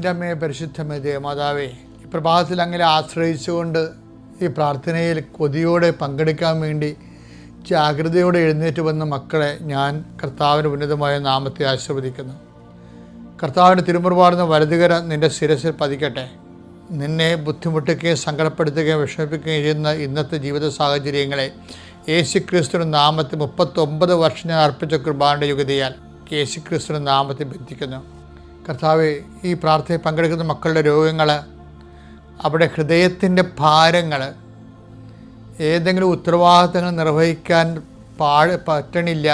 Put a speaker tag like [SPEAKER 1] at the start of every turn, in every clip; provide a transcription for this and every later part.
[SPEAKER 1] എന്റെ അമ്മയെ പരിശുദ്ധമേ ദേവമാതാവേ ഈ പ്രഭാതത്തിൽ അങ്ങനെ ആശ്രയിച്ചുകൊണ്ട് ഈ പ്രാർത്ഥനയിൽ കൊതിയോടെ പങ്കെടുക്കാൻ വേണ്ടി ജാഗ്രതയോടെ എഴുന്നേറ്റ് വന്ന മക്കളെ ഞാൻ കർത്താവിന് ഉന്നതമായ നാമത്തെ ആശീർവദിക്കുന്നു. കർത്താവിന്റെ തിരുമുറുപാടുന്ന വലതുകര നിന്റെ ശിരസിൽ പതിക്കട്ടെ. നിന്നെ ബുദ്ധിമുട്ടുകയും സങ്കടപ്പെടുത്തുകയും വിഷമിപ്പിക്കുകയും ചെയ്യുന്ന ഇന്നത്തെ ജീവിത സാഹചര്യങ്ങളെ യേശു ക്രിസ്തുവിന്റെ നാമത്തിൽ മുപ്പത്തൊമ്പത് വർഷം ഞാൻ അർപ്പിച്ച കുർബാനയുടെ യുഗതിയാൽ യേശു ക്രിസ്തുവിന്റെ നാമത്തിൽ ബന്ധിക്കുന്നു. കർത്താവ് ഈ പ്രാർത്ഥനയിൽ പങ്കെടുക്കുന്ന മക്കളുടെ രോഗങ്ങൾ അവിടെ ഹൃദയത്തിന്റെ ഭാരങ്ങൾ ഏതെങ്കിലും ഉത്തരവാദിത്തങ്ങൾ നിർവഹിക്കാൻ പാഴ് പറ്റണില്ല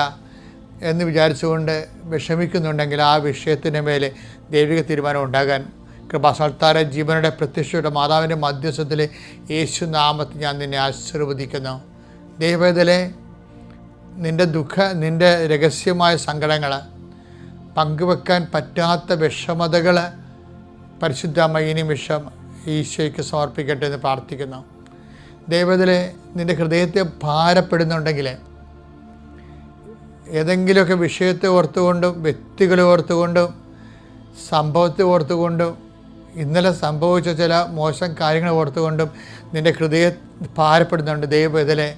[SPEAKER 1] എന്ന് വിചാരിച്ചുകൊണ്ട് വിഷമിക്കുന്നുണ്ടെങ്കിൽ ആ വിഷയത്തിന്റെ മേലെ ദൈവിക തീരുമാനം ഉണ്ടാകാൻ കൃപാസൽത്താര ജീവനുടെ പ്രത്യക്ഷയുടെ മാതാവിന്റെ മധ്യസ്ഥത്തിൽ യേശു നാമത്തിൽ ഞാൻ നിന്നെ ആശീർവദിക്കുന്നു. ദൈവത്തിലെ നിന്റെ ദുഃഖ നിന്റെ രഹസ്യമായ സങ്കടങ്ങൾ പങ്കുവെക്കാൻ പറ്റാത്ത വിഷമതകൾ പരിശുദ്ധ മൈനി വിഷം ഈശോയ്ക്ക് സമർപ്പിക്കട്ടെ എന്ന് പ്രാർത്ഥിക്കുന്നു. ദൈവത്തിലെ നിന്റെ ഹൃദയത്തെ ഭാരപ്പെടുന്നുണ്ടെങ്കിൽ ഏതെങ്കിലുമൊക്കെ വിഷയത്തെ ഓർത്തുകൊണ്ടും വ്യക്തികളെ ഓർത്തുകൊണ്ടും സംഭവത്തെ ഓർത്തുകൊണ്ടും ഇന്നലെ സംഭവിച്ച ചില മോശം കാര്യങ്ങൾ ഓർത്തുകൊണ്ടും നിന്റെ ഹൃദയം ഭാരപ്പെടുന്നുണ്ട്. ദൈവം ഇതിലെ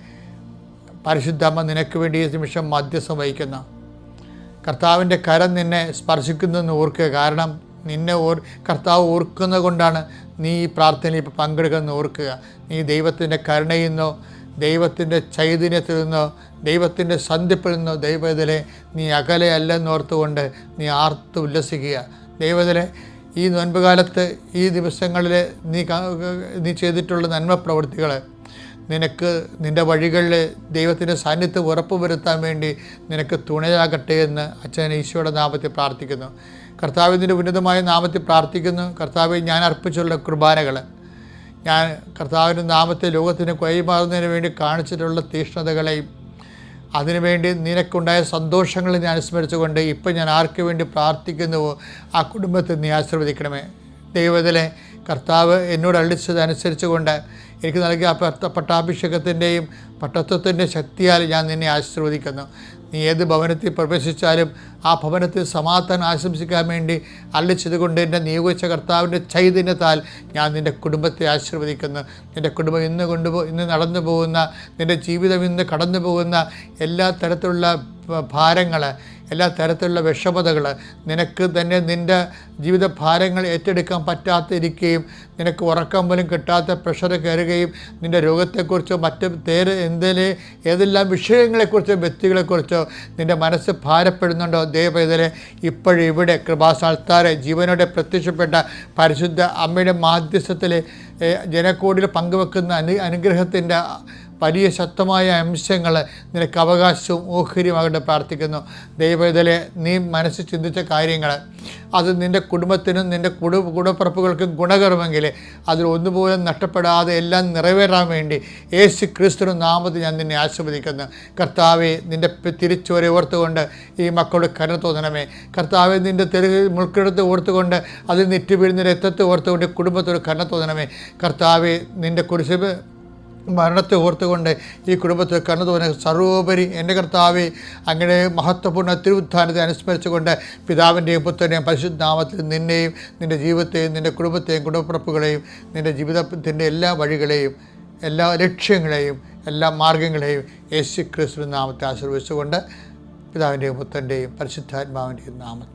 [SPEAKER 1] പരിശുദ്ധമ്മ നിനക്ക് വേണ്ടി ഈ നിമിഷം മധ്യസ്ഥം വഹിക്കുന്നു. കർത്താവിന്റെ കരം നിന്നെ സ്പർശിക്കുന്നതെന്ന് ഓർക്കുക. കാരണം നിന്നെ ഓർ കർത്താവ് ഓർക്കുന്നത് കൊണ്ടാണ് നീ ഈ പ്രാർത്ഥനയിൽ ഇപ്പോൾ പങ്കെടുക്കുന്നത് ഓർക്കുക. നീ ദൈവത്തിന്റെ കരുണയിൽ നിന്നോ ദൈവത്തിന്റെ ചൈതന്യത്തിൽ നിന്നോ ദൈവത്തിന്റെ സന്ധിപ്പിൽ നിന്നോ ദൈവത്തിലെ നീ അകലെ അല്ലെന്നോർത്തുകൊണ്ട് നീ ആർത്ത് ഉല്ലസിക്കുക. ദൈവത്തിലെ ഈ നോൻപ് കാലത്ത് ഈ ദിവസങ്ങളിൽ നീ നീ ചെയ്തിട്ടുള്ള നന്മ പ്രവൃത്തികൾ നിനക്ക് നിന്റെ വഴികളിൽ ദൈവത്തിന്റെ സാന്നിധ്യം ഉറപ്പ് വരുത്താൻ വേണ്ടി നിനക്ക് തുണയാകട്ടെ എന്ന് അച്ഛൻ ഈശോയുടെ നാമത്തിൽ പ്രാർത്ഥിക്കുന്നു. കർത്താവിന്റെ ഉന്നതമായ നാമത്തിൽ പ്രാർത്ഥിക്കുന്നു. കർത്താവ് ഞാൻ അർപ്പിച്ചുള്ള കുർബാനകൾ ഞാൻ കർത്താവിന്റെ നാമത്തെ ലോകത്തിന് കൈമാറുന്നതിന് വേണ്ടി കാണിച്ചിട്ടുള്ള തീഷ്ണതകളെയും അതിനുവേണ്ടി നിനക്കുണ്ടായ സന്തോഷങ്ങളെ ഞാൻ അനുസ്മരിച്ചുകൊണ്ട് ഇപ്പം ഞാൻ ആർക്ക് വേണ്ടി പ്രാർത്ഥിക്കുന്നുവോ ആ കുടുംബത്തെ നീ ആശീർവദിക്കണമേ. ദൈവത്തിലെ കർത്താവ് എന്നോട് അള്ളിച്ചത് കൊണ്ട് എനിക്ക് നൽകിയ പട്ടാഭിഷേകത്തിന്റെയും പട്ടത്വത്തിന്റെ ശക്തിയാൽ ഞാൻ നിന്നെ ആശീർവദിക്കുന്നു. നീ ഏത് ഭവനത്തിൽ പ്രവേശിച്ചാലും ആ ഭവനത്തിൽ സമാധാനം ആശംസിക്കാൻ വേണ്ടി അള്ളിച്ചതുകൊണ്ട് എന്റെ നിയോഗിച്ച കർത്താവിന്റെ ചൈതന്യത്താൽ ഞാൻ നിന്റെ കുടുംബത്തെ ആശീർവദിക്കുന്നു. നിന്റെ കുടുംബം ഇന്ന് കൊണ്ടുപോ ഇന്ന് നടന്നു പോകുന്ന നിന്റെ ജീവിതം ഇന്ന് കടന്നു പോകുന്ന എല്ലാ തരത്തിലുള്ള ഭാരങ്ങൾ എല്ലാ തരത്തിലുള്ള വിഷമതകൾ നിനക്ക് തന്നെ നിന്റെ ജീവിത ഭാരങ്ങൾ ഏറ്റെടുക്കാൻ പറ്റാത്തിരിക്കുകയും നിനക്ക് ഉറക്കം പോലും കിട്ടാത്ത പ്രഷർ കയറുകയും നിന്റെ രോഗത്തെക്കുറിച്ചോ മറ്റ് തേര് എന്തിനെ ഏതെല്ലാം വിഷയങ്ങളെക്കുറിച്ചോ വ്യക്തികളെക്കുറിച്ചോ നിന്റെ മനസ്സ് ഭാരപ്പെടുന്നുണ്ടോ? ദൈവം ഇപ്പോഴും ഇവിടെ കൃപാസാൽത്താരെ ജീവനോടെ പ്രത്യക്ഷപ്പെട്ട പരിശുദ്ധ അമ്മയുടെ മാധ്യസ്ഥത്തിൽ ജനക്കോടിൽ പങ്കുവെക്കുന്ന അനു അനുഗ്രഹത്തിന്റെ വലിയ ശക്തമായ അംശങ്ങൾ നിനക്ക് അവകാശവും ഓഹരിയുമാകട്ടെ പ്രാർത്ഥിക്കുന്നു. ദൈവത്തിലെ നീ മനസ്സ് ചിന്തിച്ച കാര്യങ്ങൾ അത് നിന്റെ കുടുംബത്തിനും നിന്റെ കുടു കുടപ്പിറപ്പുകൾക്കും ഗുണകരമെങ്കിൽ അതിൽ ഒന്നുപോലും നഷ്ടപ്പെടാതെ എല്ലാം നിറവേറാൻ വേണ്ടി യേശു ക്രിസ്തു നാമത്തിൽ ഞാൻ നിന്നെ ആശീർവദിക്കുന്നു. കർത്താവെ നിന്റെ തിരിച്ചുവരെ ഓർത്തുകൊണ്ട് ഈ മക്കളുടെ കരുണ തോന്നണമേ. കർത്താവെ നിന്റെ തെരു മുൾക്കെടുത്ത് ഓർത്തുകൊണ്ട് അതിൽ നെറ്റി വീഴുന്ന രക്തത്തെ ഓർത്തുകൊണ്ട് കുടുംബത്തോട് കരുണ തോന്നണമേ. കർത്താവെ നിന്റെ കുരിശ് മരണത്തെ ഓർത്തുകൊണ്ട് ഈ കുടുംബത്തിൽ കണ്ണു സർവോപരി എന്റെ കർത്താവെ അങ്ങനെ മഹത്വപൂർണ തിരുവുത്ഥാനത്തെ അനുസ്മരിച്ചുകൊണ്ട് പിതാവിന്റെയും പുത്രന്റെയും പരിശുദ്ധാമത്തിൽ നിന്നെയും നിന്റെ ജീവിതത്തെയും നിന്റെ കുടുംബത്തെയും കുടുംബപ്പുറപ്പുകളെയും നിന്റെ ജീവിതത്തിന്റെ എല്ലാ വഴികളെയും എല്ലാ ലക്ഷ്യങ്ങളെയും എല്ലാ മാർഗങ്ങളെയും യേശു ക്രിസ്തു നാമത്തെ ആശീർവദിച്ചുകൊണ്ട് പിതാവിന്റെയും പുത്രന്റെയും പരിശുദ്ധാത്മാവിന്റെയും നാമത്തിൽ